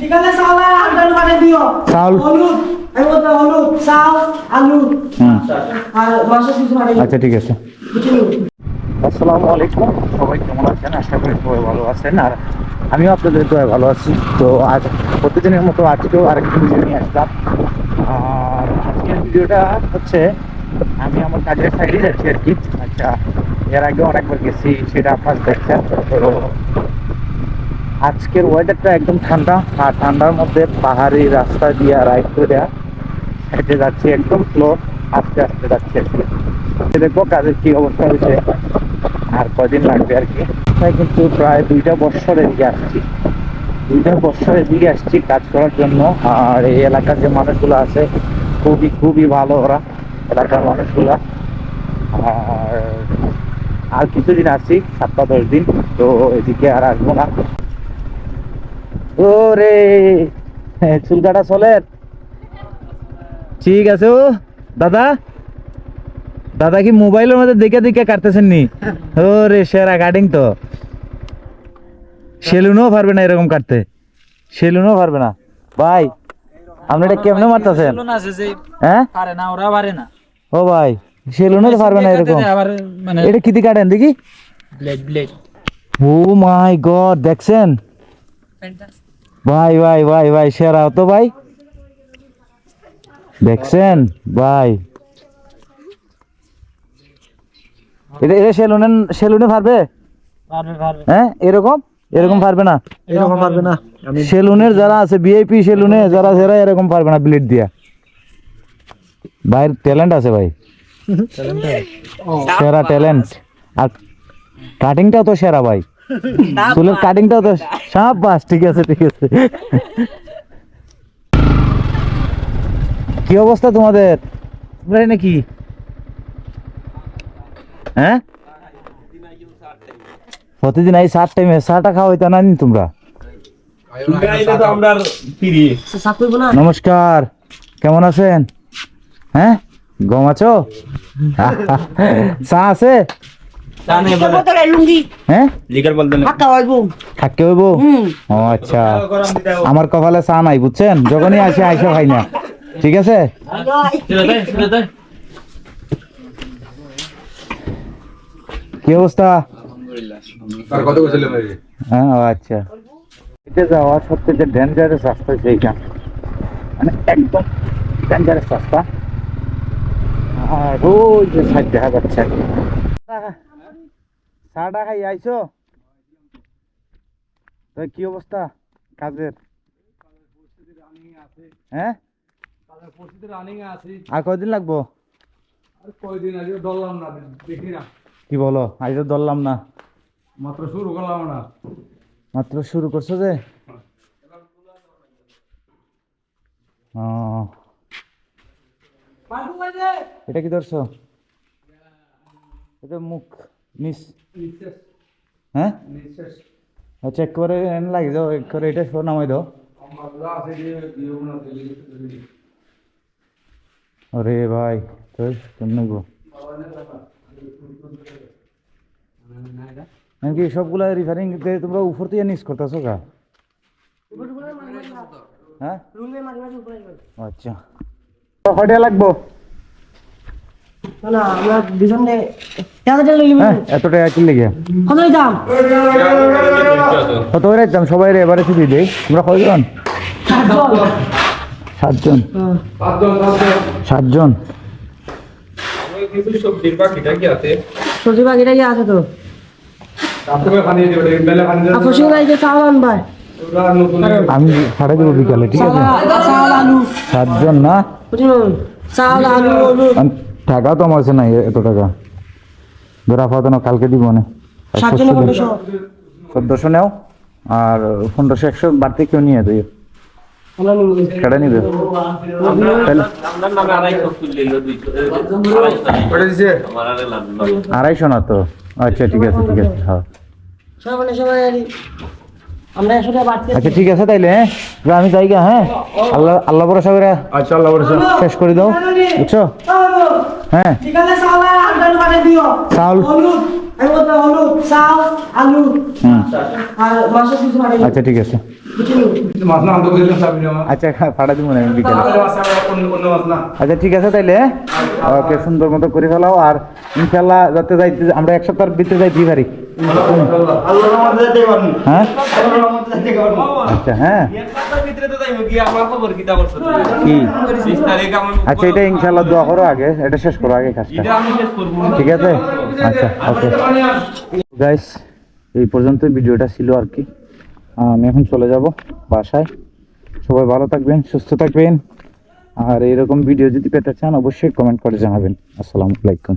ঠিক আছে চাউল আর আলু পাঠিয়ে দিও। চাউল। হলুদ আমি বলতে হলুদ চাউল আলু। আর মাংস কিছু পাঠিয়ে আচ্ছা ঠিক আছে। আসসালামু আলাইকুম। সবাই কেমন আছেন? আশা করি সবাই ভালো আছেন। আর আমিও আপনাদের দোয়া ভালো আছি। তো আজ প্রতিদিনের মতো আজকেও আরেকটি ভিডিও নিয়ে আসলাম। আর আজকের ভিডিওটা হচ্ছে আমি আমার কাজের সাইডে যাচ্ছি আর কি। আচ্ছা এর আগে অনেকবার গেছি সেটা আপনার দেখছেন। তো আজকের ওয়েদারটা একদম ঠান্ডা, আর ঠান্ডার মধ্যে পাহাড়ি রাস্তা দিয়ে রাইড করে হেঁটে যাচ্ছি একদম স্লো আস্তে আস্তে যাচ্ছি দেখব কাজের কি অবস্থা হয়েছে, আর কদিন লাগবে আর কি। কিন্তু প্রায় দুইটা বছর এদিকে আসছি। দুইটা বছর এদিকে আসছি কাজ করার জন্য, আর এই এলাকার যে মানুষগুলো আছে, খুবই খুবই ভালো ওরা, এলাকার মানুষগুলা। আর আর কিছুদিন আছি সাতটা দশ দিন, তো এদিকে আর আসব না। ওরে হ্যাঁ, চুল কাটা চলে ঠিক আছে ও। দাদা দাদা কি মোবাইলের মধ্যে দেখে দেখে কাটতেছেন নি ওরে সেরা কাটিং তো। সেলুনও পারবে না এরকম কাটতে। সেলুনও পারবে না। ভাই আপনি এটা কেমনে মারতেছেন? হ্যাঁ? পারে না ওরা পারে না। ও ভাই সেলুনও তো পারবে না এরকম। মানে এটা কি দিয়ে কাটেন দেখি। Blade blade. O my god দেখছেন? ভাই ভাই ভাই ভাই সেরা তো ভাই। দেখছেন? ভাই। এটা এটা সেলুনে সেলুনে পারবে হ্যাঁ এরকম? এরকম পারবে না? এরকম পারবে না। সেলুনের যারা আছে ভিআইপি সেলুনে যারা যারা এরকম পারবে না ব্লেড দিয়া। ভাইয়ের ট্যালেন্ট আছে ভাই। সেরা ট্যালেন্ট। আর কাটিংটাও তো সেরা ভাই। চুলের কাটিংটাও তো বাস ঠিক আছে ঠিক আছে। কি অবস্থা তোমাদের? তোমরা নাকি হ্যাঁ? প্রতিদিন এই সাত টাইমে চাটা খাওয়া হইতা না তোমরা। নমস্কার কেমন আছেন? হ্যাঁ? গম আছো? চা আছে? হ্যাঁ? আচ্ছা। আমার কপালে চা নাই বুঝছেন? যখনই আসে আইসা খাই না। ঠিক আছে? কি অবস্থা? হ্যাঁ ও আচ্ছা। এটা যাওয়া সত্যি যে ডেঞ্জারাস রাস্তা এইটা মানে একদম ডেঞ্জারাস রাস্তা। আর ওই যে সাইড দেখা যাচ্ছে। চাটা খাই আইছো? তো কি অবস্থা কাজের? হ্যাঁ আর কয়দিন লাগবো? কি বলো আজ তো ধরলাম না। মাত্র শুরু করলাম না। মাত্র শুরু করছ যে? এটা কি ধরছো? এটা মুখ। নিঃশ্বাস হ্যাঁ আচ্ছা এক করে এনে লাগে যাও এক করে এটা শো নামাই দাও। আরে ভাই তো কেমনে গো? নাকি সবগুলা রিফারিং তোমরা উপর থেকে নিস করতেছো কা হ্যাঁ? মাঝে উপরে আচ্ছা। কয়টা লাগবো? না আমরা দুজনে হ্যাঁ এতটা একই লেগে। কত দাম? কত করে দাম? সবাই এবারে ছুটি দেই। তোমরা কয়জন সাতজন। সাতজন। সবজির বাকিটা কি আছে? সবজি বাকিটা কি আছে তো? আমি সাড়ে দেবো বিকালে ঠিক আছে? সাতজন না? চাউল আলু টাকা তো আমার নাই এত টাকা। ধরা ফাতানো কালকে দিব না। চোদ্দশো নেও আর পনেরোশো একশো বাড়তি কেউ নিয়ে দিও কেটে নিবে? আড়াইশো না তো? আচ্ছা ঠিক আছে ঠিক আছে হ্যাঁ। আচ্ছা ঠিক আছে তাইলে হ্যাঁ। আমি যাই গা, হ্যাঁ। আল্লাহ আল্লাহ ভরসা করে আচ্ছা আল্লাহ ভরসা। শেষ করে দাও। বুঝছ? হ্যাঁ। ঠিক আছে চাউল আর আলু পাঠিয়ে দিও। চাউল। হলুদ আমি বলতে হলুদ চাউল আলু। আর মাংস কিছু পাঠিয়ে আচ্ছা ঠিক আছে। আচ্ছা ফাটা দিব না আমি বিকেলে। আচ্ছা ঠিক আছে তাইলে ওকে সুন্দর মতো করে ফেলাও। আর ইনশাল্লাহ যাতে যাইতে আমরা এক সপ্তাহের ভিতরে যাইতে পারি হ্যাঁ? আচ্ছা হ্যাঁ। আচ্ছা এটা ইনশাল্লাহ দোয়া করো আগে এটা শেষ করো আগে কাজটা। এটা আমি শেষ করব। ঠিক আছে? আচ্ছা ওকে। গাইস এই পর্যন্ত ভিডিওটা ছিল আর কি। আমি এখন চলে যাব বাসায়। সবাই ভালো থাকবেন সুস্থ থাকবেন। আর এরকম ভিডিও যদি পেতে চান অবশ্যই কমেন্ট করে জানাবেন। আসসালামু আলাইকুম।